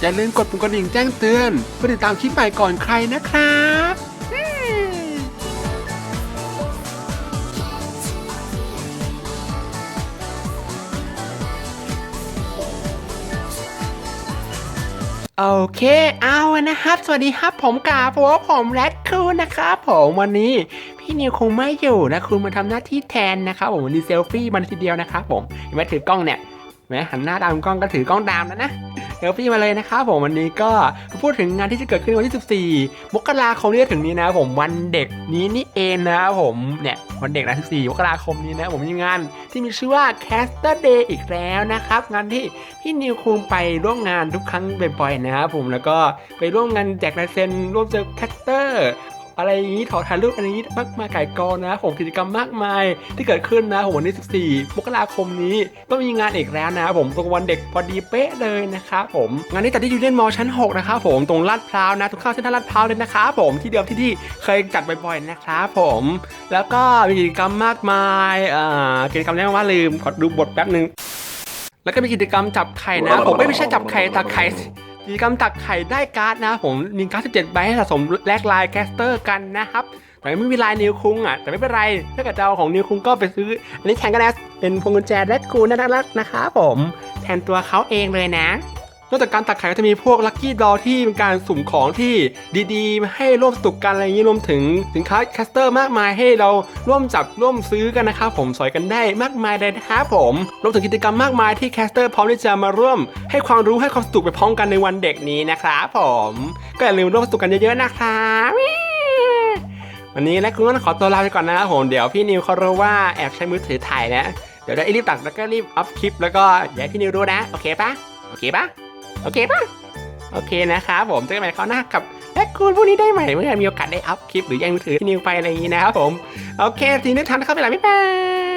อย่าลืมกดปุ่มกระดิ่งแจ้งเตือนเพื่อติดตามคลิปใหม่ก่อนใครนะครับโอเค เอานะครับ สวัสดีครับ ผมกาโฟผมแรดคูนนะครับผมวันนี้พี่นิวคงไม่อยู่นะคุณมาทำหน้าที่แทนนะครับผมวันนี้เซลฟี่มันทีเดียวนะครับผมเห็นไหมถือกล้องเนี่ยเห็นไหมหันหน้าตามกล้องก็ถือกล้องตามแล้วนะ เซลฟี่มาเลยนะครับผมวันนี้ก็พูดถึงงานที่จะเกิดขึ้นวันที่ 14 มกราคมที่จะถึงนี้นะผมวันเด็กนี้นี่เองนะครับผมเนี่ยวันเด็กนะ 14 มกราคมนี้นะผมมีงานที่มีชื่อว่า Caster Day อีกแล้วนะครับ งานที่พี่นิวคุงไปร่วมงานทุกครั้งบ่อยๆนะครับผมแล้วก็ไปร่วมงานแจกลายเซ็นร่วมเจอแคสเตอร์ อะไรอย่างนี้ถอถ่ายรูปอะไรอย่างนี้มากมายไก่กองนะผมกิจกรรมมากมายที่เกิดขึ้นนะผมวันที่14มกราคมนี้ก็มีงานอีกแล้วนะผมตรงวันเด็กพอดีเป๊ะเลยนะครับผมงานนี้จัดที่ยูเนียนมอลชั้น 6 นะครับผมตรงลาดพร้าวนะทุกข้าเส้นทางลาดพร้าวเลยนะครับผมที่เดิมที่ที่เคยจัดบ่อยๆนะครับผมแล้วก็มีกิจกรรมมากมายอ่ากิจกรรมแรกว่าลืมขอดูบทแป๊บนึงแล้วก็มีกิจกรรมจับไข่นะผมไม่ใช่จับไข่ตักไข่ กิจกรรมตักไข่ได้การ์ดนะผมมีการ์ด17ใบให้สะสมแลกลายแคสเตอร์กันนะครับแต่ไม่มีลายนิวคุงอะแต่ไม่เป็นไรถ้าเกิดจะเราของนิวคุงก็ไปซื้อ อันนี้แทนก็ได้เป็นพวงกุญแจแรดคูน่ารักๆนะครับผม แทนตัวเขาเองเลยนะ นอกจากการตักไข่ก็จะมีพวกลัคกี้ดอที่เป็นการสุ่มของที่ดีๆมาให้ร่วมสนุกกันอะไรอย่างนี้รวมถึงสินค้าแคสเตอร์มากมายให้เราร่วมจับร่วมซื้อกันนะครับผมสอยกันได้มากมายเลยนะครับผมรวมถึงกิจกรรมมากมายที่แคสเตอร์พร้อมที่จะมาร่วม ให้ความรู้ให้ความสนุกไปพร้อมกันในวันเด็กนี้นะครับผมก็อย่าลืมร่วมสนุกกันเยอะๆนะครับวันนี้และคุณก็ขอตัวลาไปก่อนนะครับผมเดี๋ยวพี่นิวเขารู้ว่าแอบใช้มือถือถ่ายนะเดี๋ยวได้รีบตัดแล้วก็รีบอัพคลิปแล้วก็อย่าให้พี่นิวรู้นะโอเคปะโอเคปะ โอเคปะโอเคนะครับผมเจอกันใหม่คราวหน้ากับแอคคูณพวกนี้ได้ใหม่เมื่อมีโอกาสได้อัพคลิปหรือยังมือถือที่นิวไปอะไรอย่างนี้นะครับผม โอเค ทีนี้ทันนะครับเวลาบ๊ายบาย